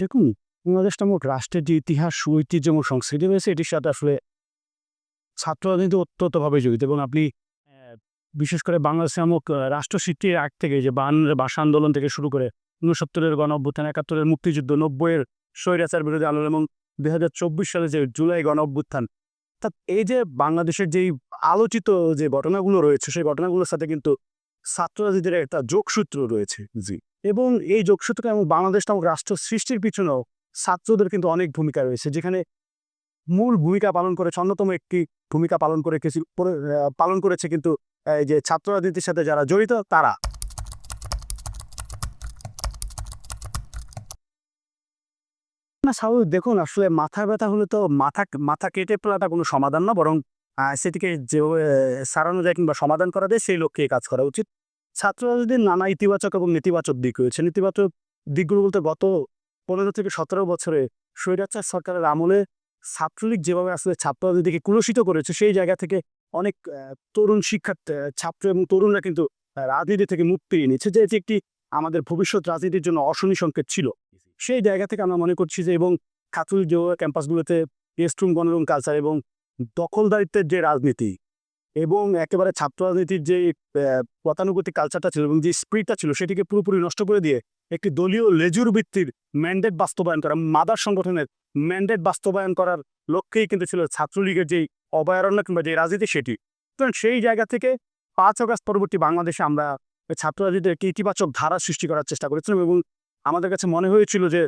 দেখুন বাংলাদেশ নামক রাষ্ট্রের যে ইতিহাস, ঐতিহ্য এবং সংস্কৃতি রয়েছে এটির সাথে আসলে ছাত্র রাজনীতি ওতপ্রোতভাবে জড়িত এবং আপনি বিশেষ করে বাংলাদেশ নামক আ রাষ্ট্র সৃষ্টির আগ থেকে যে ৫২ এর ভাষা আন্দোলন থেকে শুরু করে ৬৯ এর গণঅভ্যুত্থান, একাত্তরের মুক্তিযুদ্ধ, নব্বইয়ের স্বৈরাচার বিরোধী আন্দোলন এবং ২০২৪ সালে যে জুলাই গণঅভ্যুত্থান। অর্থাৎ এই যে বাংলাদেশের যেই আলোচিত যে ঘটনাগুলো রয়েছে সেই ঘটনাগুলোর সাথে কিন্তু ছাত্র রাজনীতির একটা যোগসূত্র রয়েছে। জি। এবং এই যোগসূত্র এবং বাংলাদেশ নামক রাষ্ট্র সৃষ্টির পিছনেও ছাত্রদের কিন্তু অনেক ভূমিকা রয়েছে। যেখানে মূল ভূমিকা পালন করেছে, অন্যতম একটি ভূমিকা পালন করে পালন করেছে কিন্তু এই যে ছাত্র রাজনীতির সাথে যারা জড়িত, তারা। না, স্বাভাবিক, দেখুন, আসলে মাথা ব্যথা হলে তো মাথা মাথা কেটে ফেলাটা কোনো সমাধান না, বরং সেটিকে যে সারানো যায় কিংবা সমাধান করা যায়, সেই লক্ষ্যে কাজ করা উচিত। ছাত্র রাজনীতির নানা ইতিবাচক এবং নেতিবাচক দিক রয়েছে। নেতিবাচক দিকগুলো বলতে গত ১৫ থেকে ১৭ বছরে স্বৈরাচার সরকারের আমলে ছাত্রলীগ যেভাবে আসলে ছাত্র রাজনীতিকে কুলুষিত করেছে সেই জায়গা থেকে অনেক তরুণ শিক্ষার্থী ছাত্র এবং তরুণরা কিন্তু রাজনীতি থেকে মুখ ফিরিয়ে নিচ্ছে যে এটি একটি আমাদের ভবিষ্যৎ রাজনীতির জন্য অশনি সংকেত ছিল। সেই জায়গা থেকে আমরা মনে করছি যে এবং ছাত্রলীগ যেভাবে ক্যাম্পাসগুলোতে রেস্টরুম, গণরুম কালচার এবং দখলদারিত্বের যে রাজনীতি এবং একেবারে ছাত্র রাজনীতির যে গতানুগতিক কালচারটা ছিল এবং যে স্পিরিটটা ছিল সেটিকে পুরোপুরি নষ্ট করে দিয়ে একটি দলীয় লেজুর ভিত্তির ম্যান্ডেট বাস্তবায়ন করা, মাদার সংগঠনের ম্যান্ডেট বাস্তবায়ন করার লক্ষ্যেই কিন্তু ছিল ছাত্রলীগের যেই অভয়ারণ্য কিংবা যে রাজনীতি সেটি। সুতরাং সেই জায়গা থেকে ৫ আগস্ট পরবর্তী বাংলাদেশে আমরা ছাত্র রাজনীতির একটি ইতিবাচক ধারা সৃষ্টি করার চেষ্টা করেছিলাম এবং আমাদের কাছে মনে হয়েছিল যে,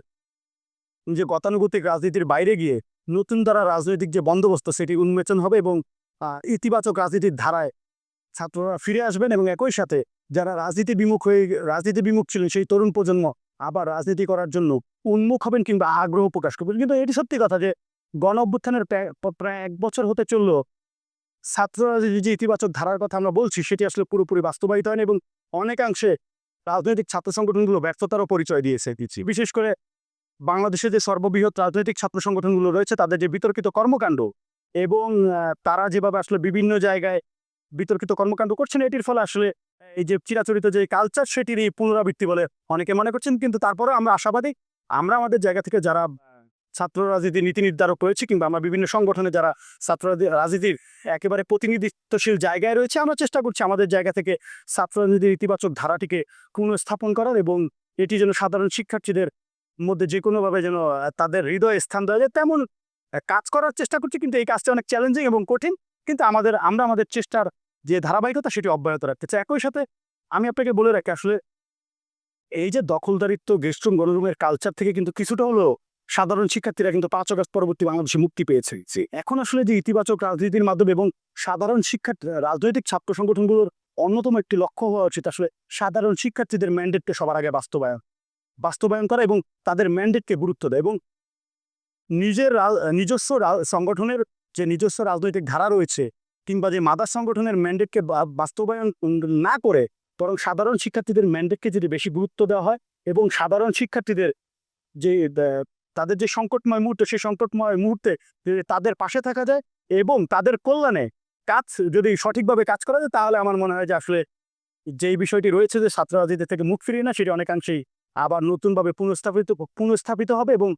যে গতানুগতিক রাজনীতির বাইরে গিয়ে নতুন দ্বারা রাজনৈতিক যে বন্দোবস্ত সেটি উন্মোচন হবে এবং ইতিবাচক রাজনীতির ধারায় ছাত্ররা ফিরে আসবেন এবং একই সাথে যারা রাজনীতি বিমুখ হয়ে, রাজনীতি বিমুখ ছিলেন সেই তরুণ প্রজন্ম আবার রাজনীতি করার জন্য উন্মুখ হবেন কিংবা আগ্রহ প্রকাশ করবেন। কিন্তু এটি সত্যি কথা যে গণ অভ্যুত্থানের প্রায় এক বছর হতে চলল ছাত্র রাজনীতির যে ইতিবাচক ধারার কথা আমরা বলছি সেটি আসলে পুরোপুরি বাস্তবায়িত হয়নি এবং অনেকাংশে রাজনৈতিক ছাত্র সংগঠনগুলো ব্যর্থতারও পরিচয় দিয়েছে দিচ্ছি। বিশেষ করে বাংলাদেশে যে সর্ববৃহৎ রাজনৈতিক ছাত্র সংগঠনগুলো রয়েছে, তাদের যে বিতর্কিত কর্মকাণ্ড এবং তারা যেভাবে আসলে বিভিন্ন জায়গায় বিতর্কিত কর্মকাণ্ড করছেন, এটির ফলে আসলে এই যে চিরাচরিত যে কালচার সেটির এই পুনরাবৃত্তি বলে অনেকে মনে করছেন। কিন্তু তারপরেও আমরা আশাবাদী, আমরা আমাদের জায়গা থেকে যারা ছাত্র রাজনীতির নীতি নির্ধারক রয়েছি কিংবা আমরা বিভিন্ন সংগঠনে যারা ছাত্র রাজনীতির একেবারে প্রতিনিধিত্বশীল জায়গায় রয়েছে, আমরা চেষ্টা করছি আমাদের জায়গা থেকে ছাত্র রাজনীতির ইতিবাচক ধারাটিকে পুনঃস্থাপন করার এবং এটি যেন সাধারণ শিক্ষার্থীদের মধ্যে যেকোনোভাবে যেন তাদের হৃদয়ে স্থান দেওয়া যায়, তেমন কাজ করার চেষ্টা করছি কিন্তু এই কাজটা অনেক চ্যালেঞ্জিং এবং কঠিন। কিন্তু আমাদের আমরা আমাদের চেষ্টার যে ধারাবাহিকতা সেটি অব্যাহত রাখতে চাই। একই সাথে আমি আপনাকে বলে রাখি আসলে এই যে দখলদারিত্ব গেস্টরুম, গণরুমের কালচার থেকে কিন্তু কিছুটা হলেও সাধারণ শিক্ষার্থীরা কিন্তু ৫ আগস্ট পরবর্তী বাংলাদেশে মুক্তি পেয়েছে। এখন আসলে যে ইতিবাচক রাজনীতির মাধ্যমে এবং সাধারণ শিক্ষার্থী রাজনৈতিক ছাত্র সংগঠনগুলোর অন্যতম একটি লক্ষ্য হওয়া উচিত আসলে সাধারণ শিক্ষার্থীদের ম্যান্ডেটকে সবার আগে বাস্তবায়ন বাস্তবায়ন করা এবং তাদের ম্যান্ডেটকে গুরুত্ব দেয় এবং নিজের নিজস্ব সংগঠনের যে নিজস্ব রাজনৈতিক ধারা রয়েছে কিংবা যে মাদার সংগঠনের ম্যান্ডেটকে বাস্তবায়ন না করে বরং সাধারণ শিক্ষার্থীদের ম্যান্ডেটকে যদি বেশি গুরুত্ব দেওয়া হয় এবং সাধারণ শিক্ষার্থীদের যে তাদের যে সংকটময় মুহূর্ত, সেই সংকটময় মুহূর্তে যদি তাদের পাশে থাকা যায় এবং তাদের কল্যাণে কাজ যদি সঠিকভাবে কাজ করা যায়, তাহলে আমার মনে হয় যে আসলে যেই বিষয়টি রয়েছে যে ছাত্র রাজনীতি থেকে মুখ ফিরিয়ে না সেটি অনেকাংশেই আবার নতুনভাবে পুনঃস্থাপিত পুনঃস্থাপিত হবে এবং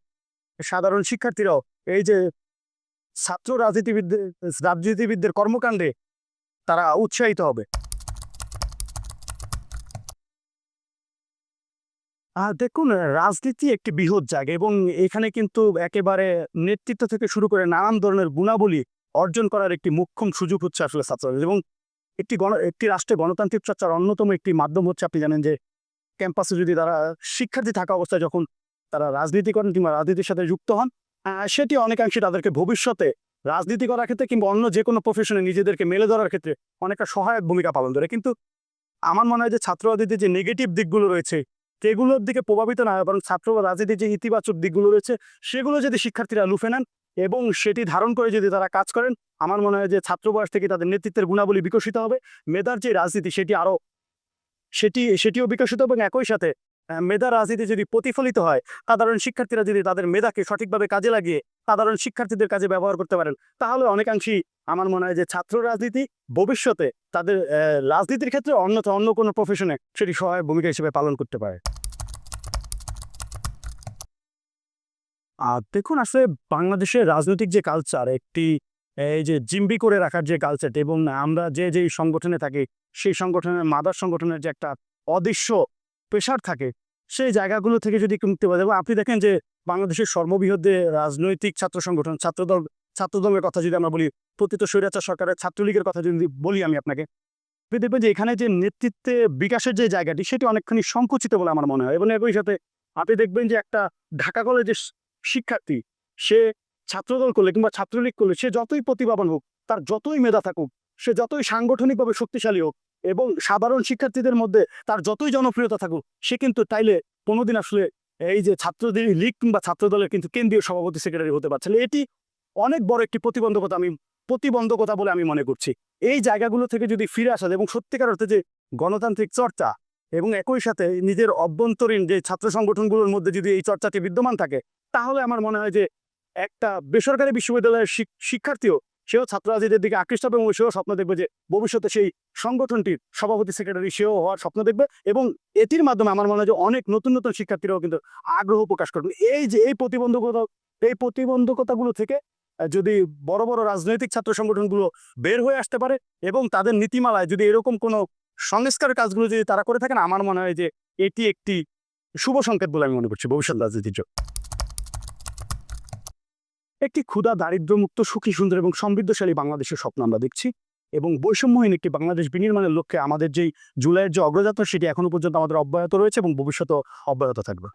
সাধারণ শিক্ষার্থীরাও এই যে ছাত্র রাজনীতিবিদদের রাজনীতিবিদদের কর্মকাণ্ডে তারা উৎসাহিত হবে। আ দেখুন, রাজনীতি একটি বৃহৎ জায়গা এবং এখানে কিন্তু একেবারে নেতৃত্ব থেকে শুরু করে নানান ধরনের গুণাবলী অর্জন করার একটি মোক্ষম সুযোগ হচ্ছে আসলে ছাত্র এবং একটি গণ, একটি রাষ্ট্রে গণতান্ত্রিক চর্চার অন্যতম একটি মাধ্যম হচ্ছে আপনি জানেন যে ক্যাম্পাসে যদি তারা শিক্ষার্থী থাকা অবস্থায় যখন তারা রাজনীতি করেন কিংবা রাজনীতির সাথে যুক্ত হন সেটি অনেকাংশে তাদেরকে ভবিষ্যতে রাজনীতি করার ক্ষেত্রে কিংবা অন্য যেকোনো প্রফেশনে নিজেদেরকে মেলে ধরার ক্ষেত্রে অনেকটা সহায়ক ভূমিকা পালন করে। কিন্তু আমার মনে হয় যে ছাত্র রাজনীতির যে নেগেটিভ দিকগুলো রয়েছে, সেগুলোর দিকে প্রভাবিত না হয়, বরং ছাত্র রাজনীতির যে ইতিবাচক দিকগুলো রয়েছে, সেগুলো যদি শিক্ষার্থীরা লুফে নেন এবং সেটি ধারণ করে যদি তারা কাজ করেন, আমার মনে হয় যে ছাত্র বয়স থেকে তাদের নেতৃত্বের গুণাবলী বিকশিত হবে। মেধার যে রাজনীতি, সেটি আরও সেটি, সেটিও বিকশিত এবং একই সাথে মেধা রাজনীতি যদি প্রতিফলিত হয়, সাধারণ শিক্ষার্থীরা যদি তাদের মেধাকে সঠিকভাবে কাজে লাগিয়ে সাধারণ শিক্ষার্থীদের কাজে ব্যবহার করতে পারেন, তাহলে অনেকাংশেই আমার মনে হয় যে ছাত্র রাজনীতি ভবিষ্যতে তাদের রাজনীতির ক্ষেত্রে অন্যথা অন্য কোনো প্রফেশনে সেটি সহায়ক ভূমিকা হিসেবে পালন করতে পারে। আর দেখুন, আসলে বাংলাদেশের রাজনৈতিক যে কালচার একটি, এই যে জিম্বি করে রাখার যে কালচারটা এবং আমরা যে, যেই সংগঠনে থাকি, সেই সংগঠনের, মাদার সংগঠনের যে একটা অদৃশ্য প্রেশার থাকে, সেই জায়গাগুলো থেকে যদি মুক্তি পাওয়া যায়। আপনি দেখেন যে বাংলাদেশের সর্ববৃহৎ রাজনৈতিক ছাত্র সংগঠন, ছাত্রদল, ছাত্রদলের কথা যদি আমরা বলি, পতিত স্বৈরাচার সরকারের ছাত্রলীগের কথা যদি বলি আমি আপনাকে, আপনি দেখবেন যে এখানে যে নেতৃত্বে বিকাশের যে জায়গাটি, সেটি অনেকখানি সংকুচিত বলে আমার মনে হয়। এবং একই সাথে আপনি দেখবেন যে একটা ঢাকা কলেজের শিক্ষার্থী, সে ছাত্রদল করলে কিংবা ছাত্রলীগ করলে, সে যতই প্রতিভাবান হোক, তার যতই মেধা থাকুক, সে যতই সাংগঠনিকভাবে শক্তিশালী হোক এবং সাধারণ শিক্ষার্থীদের মধ্যে তার যতই জনপ্রিয়তা থাকুক, সে কিন্তু তাইলে কোনোদিন আসলে এই যে ছাত্রদের লীগ কিংবা ছাত্রদলের কিন্তু কেন্দ্রীয় সভাপতি সেক্রেটারি হতে পারছে না। এটি অনেক বড় একটি প্রতিবন্ধকতা আমি, প্রতিবন্ধকতা বলে আমি মনে করছি। এই জায়গাগুলো থেকে যদি ফিরে আসা এবং সত্যিকার অর্থে যে গণতান্ত্রিক চর্চা এবং একই সাথে নিজের অভ্যন্তরীণ যে ছাত্র সংগঠনগুলোর মধ্যে যদি এই চর্চাটি বিদ্যমান থাকে, তাহলে আমার মনে হয় যে একটা বেসরকারি বিশ্ববিদ্যালয়ের শিক্ষার্থীও সেও ছাত্র রাজনীতির দিকে আকৃষ্ট হবে এবং সেও স্বপ্ন দেখবে যে ভবিষ্যতে সেই সংগঠনটির সভাপতি সেক্রেটারি সেও হওয়ার স্বপ্ন দেখবে এবং এটির মাধ্যমে আমার মনে হয় যে অনেক নতুন নতুন শিক্ষার্থীরাও কিন্তু আগ্রহ প্রকাশ করবে। এই যে, এই প্রতিবন্ধকতা, এই প্রতিবন্ধকতাগুলো থেকে যদি বড় বড় রাজনৈতিক ছাত্র সংগঠনগুলো বের হয়ে আসতে পারে এবং তাদের নীতিমালায় যদি এরকম কোনো সংস্কারের কাজগুলো যদি তারা করে থাকেন, আমার মনে হয় যে এটি একটি শুভ সংকেত বলে আমি মনে করছি ভবিষ্যৎ রাজনীতির জন্য। একটি ক্ষুধা, দারিদ্র্যমুক্ত, সুখী, সুন্দর এবং সমৃদ্ধশালী বাংলাদেশের স্বপ্ন আমরা দেখছি। এবং বৈষম্যহীন একটি বাংলাদেশ বিনির্মাণের লক্ষ্যে আমাদের যেই জুলাইয়ের যে অগ্রযাত্রা, সেটি এখনও পর্যন্ত আমাদের অব্যাহত রয়েছে এবং ভবিষ্যতেও অব্যাহত থাকবে।